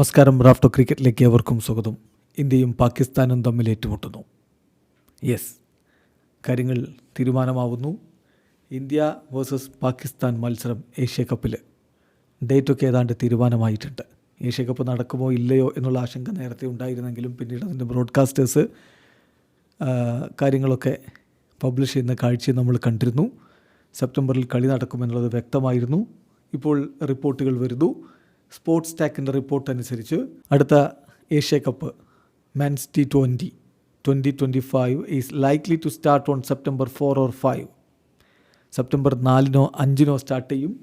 നമസ്കാരം. റാഫ്റ്റോ ക്രിക്കറ്റിലേക്ക് ഏവർക്കും സ്വാഗതം. ഇന്ത്യയും പാകിസ്ഥാനും തമ്മിൽ ഏറ്റുമുട്ടുന്നു. യെസ് കാര്യങ്ങൾ തീരുമാനമാവുന്നു. ഇന്ത്യ വേഴ്സസ് പാകിസ്ഥാൻ മത്സരം ഏഷ്യ കപ്പിൽ ഡേറ്റൊക്കെ ഏതാണ്ട് തീരുമാനമായിട്ടുണ്ട്. ഏഷ്യ കപ്പ് നടക്കുമോ ഇല്ലയോ എന്നുള്ള ആശങ്ക നേരത്തെ ഉണ്ടായിരുന്നെങ്കിലും പിന്നീട് അതിന്റെ ബ്രോഡ്കാസ്റ്റേഴ്സ് കാര്യങ്ങളൊക്കെ പബ്ലിഷ് ചെയ്യുന്ന കാഴ്ച നമ്മൾ കണ്ടിരുന്നു. സെപ്റ്റംബറിൽ കളി നടക്കുമെന്നുള്ളത് വ്യക്തമായിരുന്നു. ഇപ്പോൾ റിപ്പോർട്ടുകൾ വരുന്നു. സ്പോർട്സ് ടാക്കിന്റെ റിപ്പോർട്ട് അനുസരിച്ച് അടുത്ത Asia Cup men's T twenty twenty twenty five is likely to start on September four or five. September നാലിനോ അഞ്ചിനോ സ്റ്റാർട്ട് ചെയ്യും.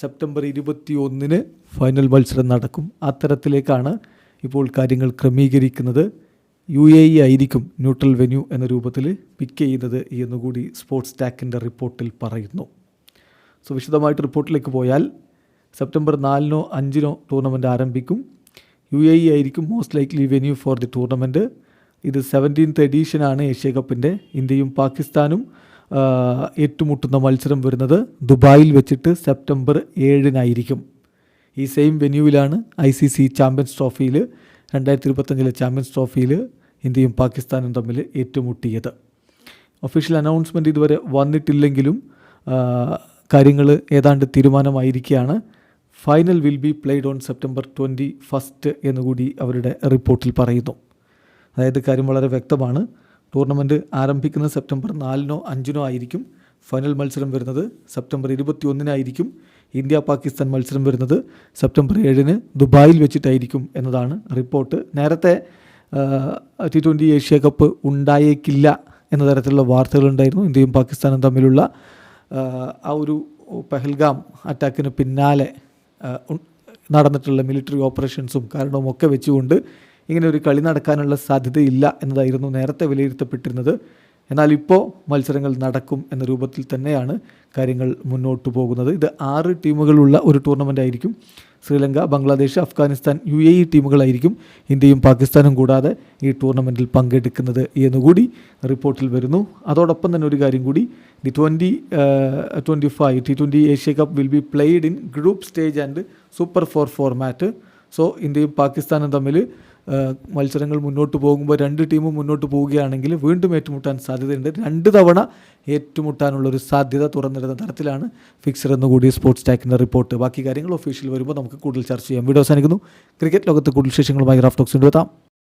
സെപ്റ്റംബർ ഇരുപത്തി ഒന്നിന് ഫൈനൽ മത്സരം നടക്കും. അത്തരത്തിലേക്കാണ് ഇപ്പോൾ കാര്യങ്ങൾ ക്രമീകരിക്കുന്നത്. യു എ ഇ ആയിരിക്കും ന്യൂട്രൽ വെന്യൂ എന്ന രൂപത്തിൽ പിക്ക് ചെയ്യുന്നത് എന്നുകൂടി സ്പോർട്സ് ടാക്കിന്റെ റിപ്പോർട്ടിൽ പറയുന്നു. സോ വിശദമായിട്ട് റിപ്പോർട്ടിലേക്ക് പോയാൽ സെപ്റ്റംബർ നാലിനോ അഞ്ചിനോ ടൂർണമെന്റ് ആരംഭിക്കും. യു എ ഇ ആയിരിക്കും most likely venue for the tournament ഇത് സെവന്റീൻത്ത് എഡീഷനാണ് ഏഷ്യ കപ്പിന്റെ ഇന്ത്യയും പാകിസ്ഥാനും ഏറ്റുമുട്ടുന്ന മത്സരം വരുന്നത് ദുബായിൽ വെച്ചിട്ട് സെപ്റ്റംബർ ഏഴിനായിരിക്കും. ഈ സെയിം വെന്യൂവിലാണ് ഐ സി സി ചാമ്പ്യൻസ് ട്രോഫിയിൽ രണ്ടായിരത്തി ഇരുപത്തഞ്ചിലെ ചാമ്പ്യൻസ് ട്രോഫിയിൽ ഇന്ത്യയും പാകിസ്ഥാനും തമ്മിൽ ഏറ്റുമുട്ടിയത്. ഒഫീഷ്യൽ അനൗൺസ്മെന്റ് ഇതുവരെ വന്നിട്ടില്ലെങ്കിലും കാര്യങ്ങൾ ഏതാണ്ട് തീരുമാനമായിരിക്കുകയാണ്. Final will be played on September twenty first എന്നുകൂടി അവരുടെ റിപ്പോർട്ടിൽ പറയുന്നു. അതായത് കാര്യം വളരെ വ്യക്തമാണ്. ടൂർണമെന്റ് ആരംഭിക്കുന്നത് സെപ്റ്റംബർ നാലിനോ അഞ്ചിനോ ആയിരിക്കും. ഫൈനൽ മത്സരം വരുന്നത് സെപ്റ്റംബർ ഇരുപത്തി ഒന്നിനായിരിക്കും ഇന്ത്യ പാകിസ്ഥാൻ മത്സരം വരുന്നത് സെപ്റ്റംബർ ഏഴിന് ദുബായിൽ വെച്ചിട്ടായിരിക്കും എന്നതാണ് റിപ്പോർട്ട്. നേരത്തെ ടി ട്വന്റി ഏഷ്യ കപ്പ് ഉണ്ടായേക്കില്ല എന്ന തരത്തിലുള്ള വാർത്തകളുണ്ടായിരുന്നു ഇന്ത്യയും പാകിസ്ഥാനും തമ്മിലുള്ള ആ, ഒരു പെഹൽഗാം അറ്റാക്കിന് പിന്നാലെ നടന്നിട്ടുള്ള മിലിറ്ററി ഓപ്പറേഷൻസും കാരണവും ഒക്കെ വെച്ചുകൊണ്ട് ഇങ്ങനെ ഒരു കളി നടക്കാനുള്ള സാധ്യതയില്ല എന്നതായിരുന്നു നേരത്തെ വിലയിരുത്തപ്പെട്ടിരുന്നത്. എന്നാൽ ഇപ്പോൾ മത്സരങ്ങൾ നടക്കും എന്ന രൂപത്തിൽ തന്നെയാണ് കാര്യങ്ങൾ മുന്നോട്ട് പോകുന്നത്. ഇത് ആറ് ടീമുകളുള്ള ഒരു ടൂർണമെന്റ് ആയിരിക്കും. Sri Lanka Bangladesh Afghanistan U A E ടീമുകളായിരിക്കും ഇന്ത്യയും പാകിസ്ഥാനും കൂടാതെ ഈ ടൂർണമെന്റിൽ പങ്കെടുക്കുന്നത് എന്നുകൂടി റിപ്പോർട്ടിൽ വരുന്നു. അതോടൊപ്പം തന്നെ ഒരു കാര്യം കൂടി the twenty twenty five T twenty Asia Cup will be played in group stage and super four format. So ഇന്ത്യയും പാകിസ്ഥാനും തമ്മിൽ മത്സരങ്ങൾ മുന്നോട്ട് പോകുമ്പോൾ രണ്ട് ടീമും മുന്നോട്ട് പോവുകയാണെങ്കിൽ വീണ്ടും ഏറ്റുമുട്ടാൻ സാധ്യതയുണ്ട്. രണ്ട് തവണ ഏറ്റുമുട്ടാനുള്ളൊരു സാധ്യത തുറന്നിരുന്ന തരത്തിലാണ് ഫിക്സർ എന്ന് കൂടി സ്പോർട്സ് ടാക്കിന്റെ റിപ്പോർട്ട് ബാക്കി കാര്യങ്ങൾ ഒഫീഷ്യൽ വരുമ്പോൾ നമുക്ക് കൂടുതൽ ചർച്ച ചെയ്യാം. വീഡിയോ അവസാനിക്കുന്നു. ക്രിക്കറ്റ് ലോകത്ത് കൂടുതൽ വിശേഷങ്ങളുമായി റാഫ് ടോക്സ് എത്താം